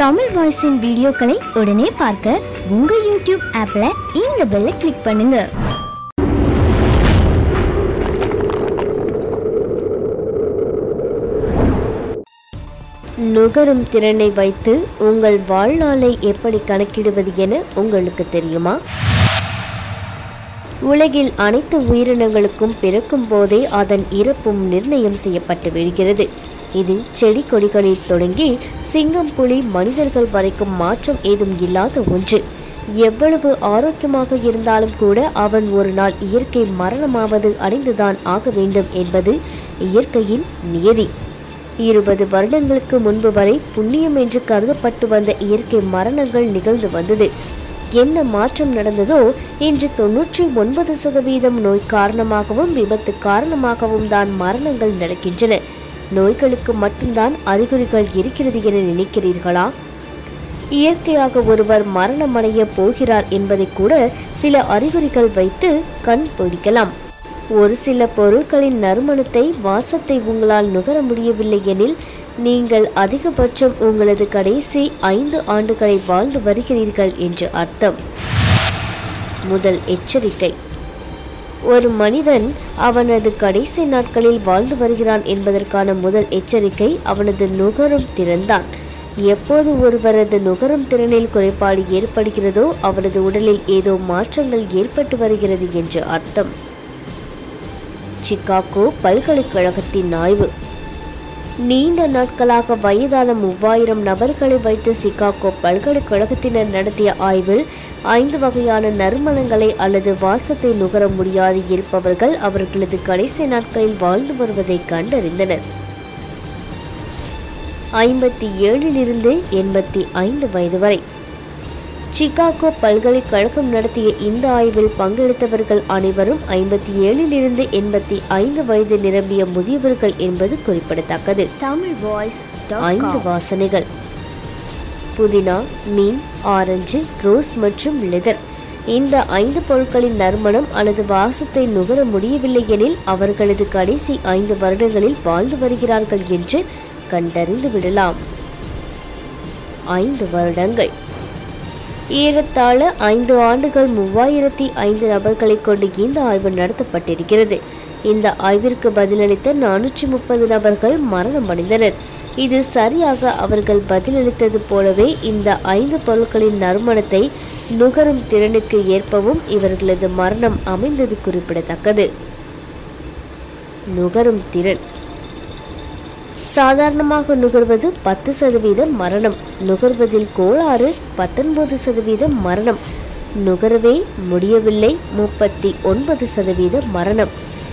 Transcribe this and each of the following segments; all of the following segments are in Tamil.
தமிழ் வாய்ஸின் வீடியோக்களை உடனே பார்க்க உங்கள் யூடியூப் ஆப்பில் இந்த பெல்லை கிளிக் பண்ணுங்க. நுகரும் திறனை வைத்து உங்கள் வாழ்நாளை எப்படி கணக்கிடுவது என உங்களுக்கு தெரியுமா? உலகில் அனைத்து உயிரினங்களுக்கும் பிறக்கும் போதே அதன் இறப்பும் நிர்ணயம் செய்யப்பட்டு விடுகிறது. இது செடி கொடிகளில் தொடங்கி சிங்கம் புலி மனிதர்கள் வரைக்கும் மாற்றம் ஏதும் இல்லாத ஒன்று. எவ்வளவு ஆரோக்கியமாக இருந்தாலும் கூட அவன் ஒரு நாள் இயற்கை மரணமாவது அடைந்துதான் ஆக வேண்டும் என்பது இயற்கையின் நியதி. இருபது வருடங்களுக்கு முன்பு வரை புண்ணியம் என்று கருதப்பட்டு வந்த இயற்கை மரணங்கள் நிகழ்ந்து வந்தது. என்ன மாற்றம் நடந்ததோ இன்று தொன்னூற்றி ஒன்பது சதவீதம் நோய் காரணமாகவும் விபத்து காரணமாகவும் தான் மரணங்கள் நடக்கின்றன. நோய்களுக்கு மட்டும்தான் அறிகுறிகள் இருக்கிறது என நினைக்கிறீர்களா? இயற்கையாக ஒருவர் மரணமடைய போகிறார் என்பதை கூட சில அறிகுறிகள் வைத்து கண் பிடிக்கலாம் ஒரு சில பொருட்களின் நறுமணத்தை வாசத்தை உங்களால் நுகர முடியவில்லை எனில் நீங்கள் அதிகபட்சம் உங்களது கடைசி ஐந்து ஆண்டுகளை வாழ்ந்து வருகிறீர்கள் என்று அர்த்தம். முதல் எச்சரிக்கை. ஒரு மனிதன் அவனது கடைசி நாட்களில் வாழ்ந்து வருகிறான் என்பதற்கான முதல் எச்சரிக்கை அவனது நுகரும் திறன்தான். எப்போது ஒருவரது நுகரும் திறனில் குறைபாடு ஏற்படுகிறதோ அவரது உடலில் ஏதோ மாற்றங்கள் ஏற்பட்டு வருகிறது என்று அர்த்தம். சிகாகோ பல்கலைக்கழகத்தின் ஆய்வு. நீண்ட நாட்களாக வயதான மூவாயிரம் நபர்களை வைத்து சிகாகோ பல்கலைக்கழகத்தினர் நடத்திய ஆய்வில் ஐந்து வகையான நறுமணங்களை அல்லது வாசத்தை நுகர முடியாது இருப்பவர்கள் அவர்களது கடைசி நாட்களில் வாழ்ந்து வருவதை கண்டறிந்தனர். ஐம்பத்தி ஏழிலிருந்து எண்பத்தி ஐந்து வயது வரை. சிகாகோ பல்கலைக்கழகம் நடத்திய இந்த ஆய்வில் பங்கெடுத்தவர்கள் அனைவரும் ஐம்பத்தி ஏழிலிருந்து எண்பத்தி ஐந்து வயது நிரம்பிய முதியவர்கள் என்பது குறிப்பிடத்தக்கது. தமிழ் வாய்ஸ் ஐந்து வாசனைகள். புதினா மீன் ஆரஞ்சு ரோஸ் மற்றும் லெதர். இந்த ஐந்து பொருட்களின் நறுமணம் அல்லது வாசத்தை நுகர முடியவில்லை எனில் அவர்களது கடைசி ஐந்து வருடங்களில் வாழ்ந்து வருகிறார்கள் என்று கண்டறிந்து விடலாம் ஐந்து வருடங்கள். ஏறத்தாழ ஐந்து ஆண்டுகள் மூவாயிரத்தி ஐந்து நபர்களை கொண்டு இந்த ஆய்வு நடத்தப்பட்டிருக்கிறது. இந்த ஆய்விற்கு பதிலளித்த நானூற்றி முப்பது நபர்கள் மரணமடைந்தனர் இது சரியாக அவர்கள் பதிலளித்தது போலவே இந்த ஐந்து பொருட்களின் நறுமணத்தை நுகரும் திறனுக்கு ஏற்பவும் இவர்களது மரணம் அமைந்தது குறிப்பிடத்தக்கது. நுகரும் திறன். சாதாரணமாக நுகர்வது பத்து சதவீதம் மரணம். நுகர்வதில் கோளாறு பத்தொன்பது சதவீதம் மரணம். நுகரவே முடியவில்லை முப்பத்தி ஒன்பது சதவீத மரணம்.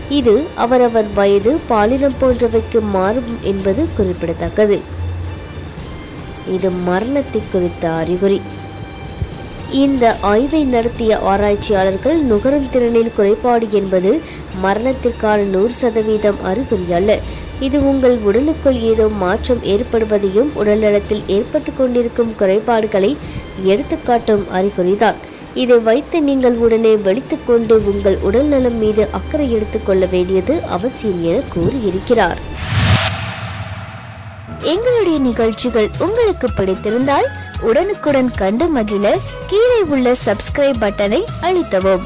இது அவரவர் வயது பாலினம் போன்றவைக்கு மாறும் என்பது குறிப்பிடத்தக்கது. இது மரணத்தை குறித்த அறிகுறி. இந்த ஆய்வை நடத்திய ஆராய்ச்சியாளர்கள் நுகரும் திறனில் குறைபாடு என்பது மரணத்திற்கான நூறு சதவீதம் அறிகுறி அல்ல. இது உங்கள் உடலுக்குள் ஏதோ மாற்றம் ஏற்படுவதையும் உடல்நலத்தில் ஏற்பட்டு கொண்டிருக்கும் குறைபாடுகளை எடுத்துக்காட்டும் அறிகுறிதான். இதை வைத்து நீங்கள் உடனே வெடித்துக்கொண்டு உங்கள் உடல் நலம் மீது அக்கறை எடுத்துக்கொள்ள வேண்டியது அவசியம் என கூறியிருக்கிறார். எங்களுடைய நிகழ்ச்சிகள் உங்களுக்கு பிடித்திருந்தால் உடனுக்குடன் கண்டு மகிழ கீழே உள்ள சப்ஸ்கிரைப் பட்டனை அழுத்தவும்.